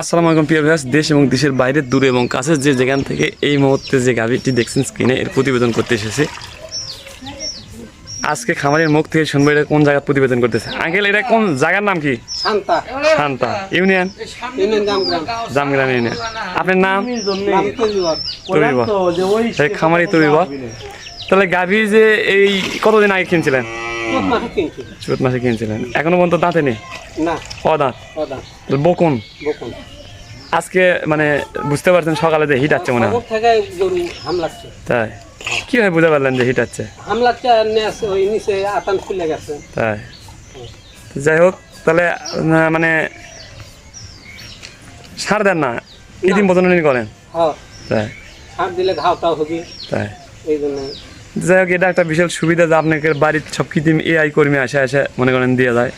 আসসালামু আলাইকুম প্রিয় ভিউয়ার্স। দেশ এবং দেশের বাইরে দূরে এবং কাছের যে যেখান থেকে এই মুহূর্তে যে গাভীটি দেখছেন স্ক্রিনে এর প্রতিবেদন করতে এসেছে। আজকে খামারের মুখ থেকে শুনব এটা কোন জায়গার প্রতিবেদন করতেছে। আঙ্কেল এটা কোন জায়গার নাম কি? Shanta. Shanta. Union? Union Jamgram. Jamgram union. আপনার নাম? তৈরিবর খামারি তবিবা তাহলে গাভী যে এই কতদিন আগে কিনছিলেন? চোদ্দ মাসে কিনছিলেন। এখনও পর্যন্ত দাঁতে নেই না। অদাঁত? ওদা বকুন? বকুন। আজকে মানে বুঝতে পারছেন সকালে যে হিট আছে মনে হয়? গরু হামলাচ্ছে তাই? কীভাবে বুঝতে পারলেন যে হিট আছে হামলাচ্ছে ওই নিচে আতান খুলে গেছে। তাই? যাই হোক তাহলে মানে সার দেন না। কৃত্রিম প্রজনন করেন। হ্যাঁ। তাই? সার দিলে ঘাওটাও হবে। তাই? এই জন্য। যাই হোক এটা একটা বিশাল সুবিধা যে আপনাকে বাড়ির সব কৃত্রিম এআই কর্মী আসে আসে মনে করেন দিয়ে যায়।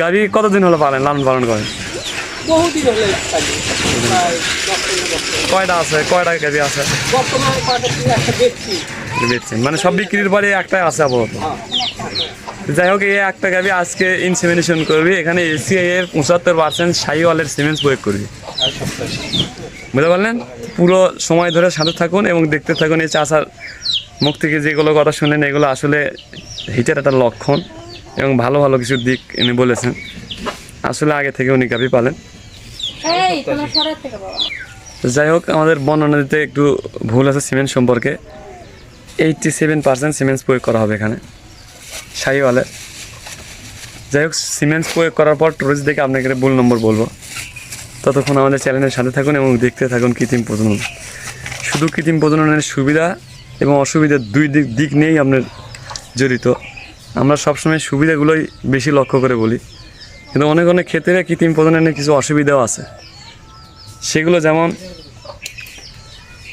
গাড়ি কতদিন হলো পালেন? লালন পালন করেন? কয়টা আছে? কয়টা গাড়ি আছে? বেচছেন মানে সব বিক্রির পরে একটাই আছে আপাতত? হ্যাঁ। যাই হোক এই একটা গাবি আজকে ইনসেমিনেশন করবি। এখানে এসিআই এর পঁচাত্তর পার্সেন্ট সাইওয়ালের সিমেন্ট প্রয়োগ করবি। বুঝতে পারলেন? পুরো সময় ধরে সাথে থাকুন এবং দেখতে থাকুন এই চাষার মুখ থেকে যেগুলো কথা শুনেন এগুলো আসলে হিটের একটা লক্ষণ এবং ভালো ভালো কিছু দিক ইনি বলেছেন। আসলে আগে থেকে উনি গাভি পালেন। যাই হোক আমাদের বর্ণনা দিতে একটু ভুল আছে সিমেন্ট সম্পর্কে। এইটটি সেভেন পার্সেন্ট সিমেন্টস প্রয়োগ করা হবে এখানে শাহিওয়ালে যাই হোক সিমেন্টস প্রয়োগ করার পর টুরিস্ট দেখে আপনাকে ভুল নম্বর বলব। ততক্ষণ আমাদের চ্যানেলের সাথে থাকুন এবং দেখতে থাকুন কৃত্রিম প্রজনন। শুধু কৃত্রিম প্রজননের সুবিধা এবং অসুবিধা দুই দিক দিক নিয়েই আপনার জড়িত। আমরা সবসময় সুবিধাগুলোই বেশি লক্ষ্য করে বলি। কিন্তু অনেক অনেক ক্ষেত্রে কৃত্রিম প্রজননের কিছু অসুবিধাও আছে। সেগুলো যেমন,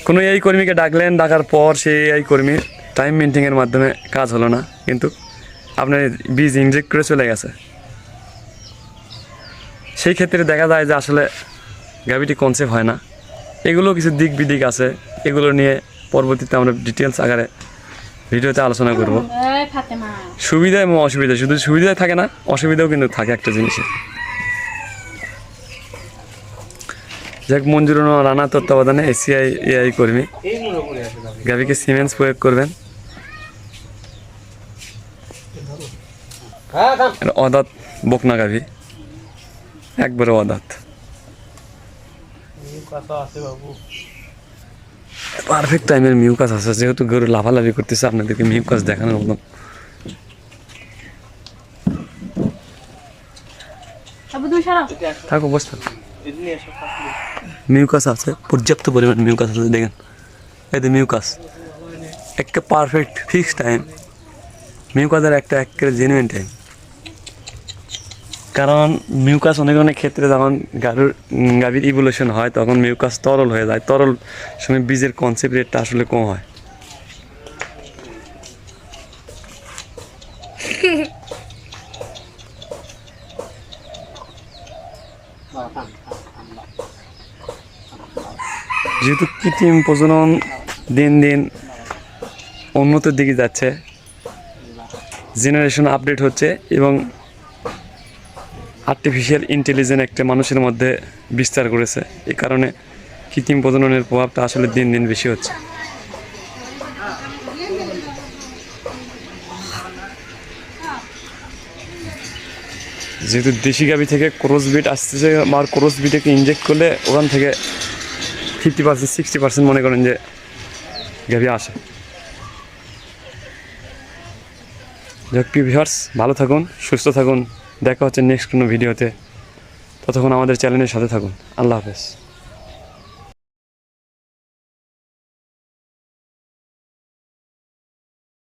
কোনো এই কর্মীকে ডাকলেন, ডাকার পর সেই এই কর্মীর টাইম মেনটেনের মাধ্যমে কাজ হলো না। কিন্তু আপনার বীজ ইনজেক্ট করে চলে গেছে। সেই ক্ষেত্রে দেখা যায় যে আসলে গাভিটি কনসেপ্ট হয় না। এগুলো কিছু দিক বিদিক আছে। এগুলো নিয়ে পরবর্তীতে আমরা ডিটেলস আকারে ভিডিওতে আলোচনা করব। এই ফাতেমা। সুবিধা এবং অসুবিধা শুধু সুবিধাই থাকে না অসুবিধাও কিন্তু থাকে একটা জিনিসের যাক মঞ্জুর রানা তত্ত্বাবধানে এসিআই এআই কর্মী। গাভিকে সিমেন্টস প্রয়োগ করবেন। হ্যাঁ অদাত বকনা গাভি। একবারে অদাত। কথা আছে বাবু। পারফেক্ট টাইমের মিউকাস আছে। যেহেতু গরু লাফালাফি করতেছে আপনাদেরকে মিউকাস দেখানোর মতন থাকো বসে থাকো। মিউকাস আছে পর্যাপ্ত পরিমাণ মিউকাস আছে দেখেন। যে মিউকাস একটা পারফেক্ট ফিক্স টাইম মিউকাসের একটা এক জেনুইন টাইম কারণ মিউকাস অনেক অনেক ক্ষেত্রে যখন গাড়ুর গাভীর ইভলিউশন হয়, তখন মিউকাস তরল হয়ে যায়। তরল সময় বীজের কনসেপ্ট রেটটা আসলে কম হয়। যেহেতু কৃত্রিম প্রজনন দিন দিন উন্নতির দিকে যাচ্ছে জেনারেশন আপডেট হচ্ছে এবং আর্টিফিশিয়াল ইন্টেলিজেন্স একটা মানুষের মধ্যে বিস্তার করেছে। এই কারণে কৃত্রিম প্রজননের প্রভাবটা আসলে দিন দিন বেশি হচ্ছে। যেহেতু দেশি গাভি থেকে ক্রস বিট আসতেছে আমার ক্রস বিটকে ইনজেক্ট করলে ওখান থেকে ফিফটি পার্সেন্ট সিক্সটি পার্সেন্ট মনে করেন যে গাভি আসে। যাক ভিউয়ার্স ভালো থাকুন, সুস্থ থাকুন। দেখা হচ্ছে নেক্সট কোনো ভিডিওতে ততক্ষণ আমাদের চ্যানেলের সাথে থাকুন। আল্লাহ হাফেজ।